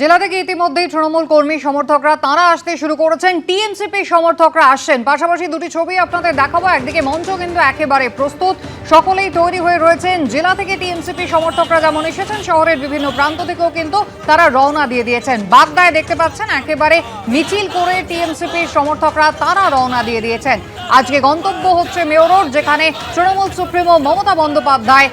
জেলা থেকে ইতিমধ্যেই তৃণমূল কর্মী সমর্থকরা তারা আসতে শুরু করেছেন। টিএমসিপি সমর্থকরা আসছেন। পাশাপাশি দুটি ছবি আপনাদের দেখাবো। একদিকে মঞ্চ কিন্তু একেবারে প্রস্তুত। সকলেই তৈরি হয়ে রয়েছেন। জেলা থেকে টিএমসিপি সমর্থকরা যেমন এসেছেন, শহরের বিভিন্ন প্রান্ত থেকেও কিন্তু তারা রওনা দিয়ে দিয়েছেন। বাগদায় দেখতে পাচ্ছেন, একেবারে মিছিল করে টিএমসিপি সমর্থকরা তারা রওনা দিয়ে দিয়েছেন। আজকে গন্তব্য হচ্ছে মেয়র যেখানে তৃণমূল সুপ্রিমো মমতা বন্দ্যোপাধ্যায়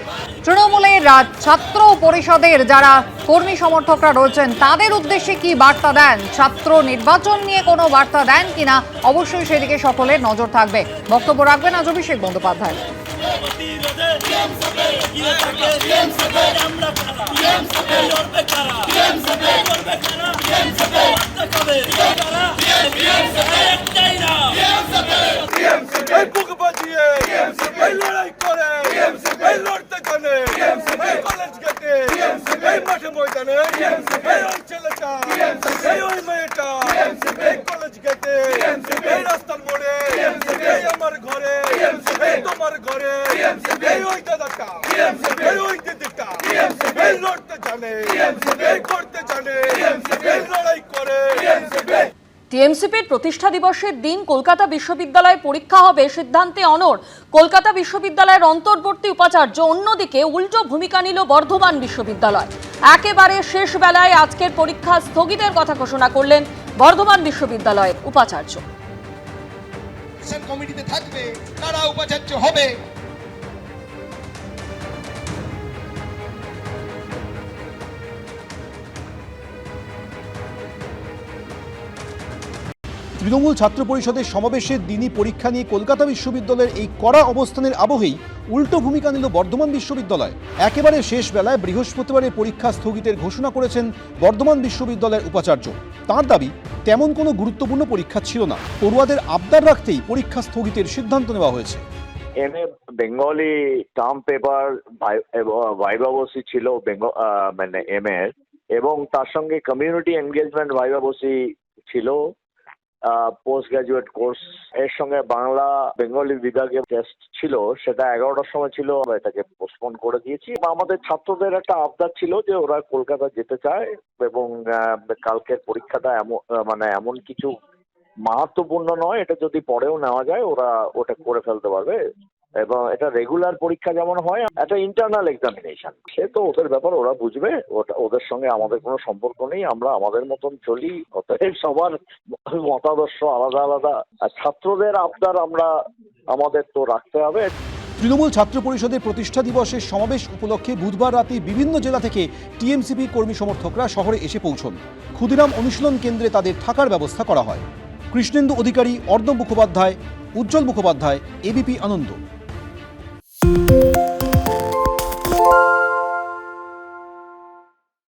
তৃণমূলের ছাত্র পরিষদের যারা কর্মী সমর্থকরা রয়েছেন, তাদের উদ্দেশ্যে কি বার্তা দেন? ছাত্র নির্বাচন নিয়ে কোনো বার্তা দেন কিনা? অবশ্যই সেদিকে সকলের নজর থাকবে। বক্তব্য রাখবেন আজ অভিষেক বন্দ্যোপাধ্যায় এই বুক বাজিয়ে এই লড়াই করে এই লড়তে জানে এই কলেজ গেটে এই মাঠে ময়দানে এই ওই ছেলেটা এই ওই মেয়েটা এই কলেজ গেটে এই রাস্তার মোড়ে এই আমার ঘরে এই তোমার ঘরে এই ওই দাদাটা এই ওই দিদিটা এই লড়তে জানে এই করতে জানে এই লড়াই করে টিএমসিপির প্রতিষ্ঠা দিবসের দিন কলকাতা বিশ্ববিদ্যালয়ে পরীক্ষা হবে সিদ্ধান্তে অনর কলকাতা বিশ্ববিদ্যালয়ের অন্তর্বর্তী উপাচার্য অন্যদিকে উল্টো ভূমিকা নিল বর্ধমান বিশ্ববিদ্যালয়। একেবারে শেষ বেলায় আজকের পরীক্ষা স্থগিতের কথা ঘোষণা করলেন বর্ধমান বিশ্ববিদ্যালয়ের উপাচার্য। কমিটিতে থাকবে উপাচার্য হবে? তৃণমূল ছাত্র পরিষদের সমাবেশের দিনই পরীক্ষা নিয়ে কলকাতা বিশ্ববিদ্যালয়ের এই কড়া অবস্থানের আবহেই উল্টো ভূমিকা নিল বর্ধমান বিশ্ববিদ্যালয়। একেবারে শেষ বেলায় বৃহস্পতিবারে পরীক্ষা স্থগিতের ঘোষণা করেছেন বর্ধমান বিশ্ববিদ্যালয়ের উপাচার্য। তার দাবি, তেমন কোনো গুরুত্বপূর্ণ পরীক্ষা ছিল না। পড়ুয়াদের আবদার রাখতেই পরীক্ষা স্থগিতের সিদ্ধান্ত নেওয়া হয়েছে। M A Bengali term paper ভাইবাবসি ছিল মানে এম এর, এবং তার সঙ্গে কমিউনিটি এনগেজমেন্ট ভাইবাবসি ছিল। পোস্ট গ্রাজুয়েট কোর্স এর সঙ্গে বাংলা বেঙ্গলি বিভাগে টেস্ট ছিল, সেটা এগারোটার সময় ছিল, আমরা এটাকে পোস্টপোন করে দিয়েছি। আমাদের ছাত্রদের একটা আবদার ছিল যে ওরা কলকাতা যেতে চায় এবং কালকের পরীক্ষাটা এমন মানে এমন কিছু মাহাত্মপূর্ণ নয়, এটা যদি পরেও নেওয়া যায়, ওরা ওটা করে ফেলতে পারবে। এবং এটা রেগুলার পরীক্ষা যেমন হয়, একটা ইন্টারনাল এক্সামিনেশন সে তো ওদের ব্যাপার, ওরা বুঝবে, ওটা, ওদের সঙ্গে আমাদের কোনো সম্পর্ক নেই, আমরা আমাদের মতন চলি, অতএব সবার মতাদর্শ আলাদা আলাদা। ছাত্রদের আবদার আমরা, আমাদের তো রাখতে হবে। তৃণমূল ছাত্র পরিষদের প্রতিষ্ঠা দিবসের সমাবেশ উপলক্ষে বুধবার রাতে বিভিন্ন জেলা থেকে টিএমসিপি কর্মী সমর্থকরা শহরে এসে পৌঁছন। ক্ষুদিরাম অনুশীলন কেন্দ্রে তাদের থাকার ব্যবস্থা করা হয়। কৃষ্ণেন্দু অধিকারী, অর্ণব মুখোপাধ্যায়, উজ্জ্বল মুখোপাধ্যায় এবিপি আনন্দ।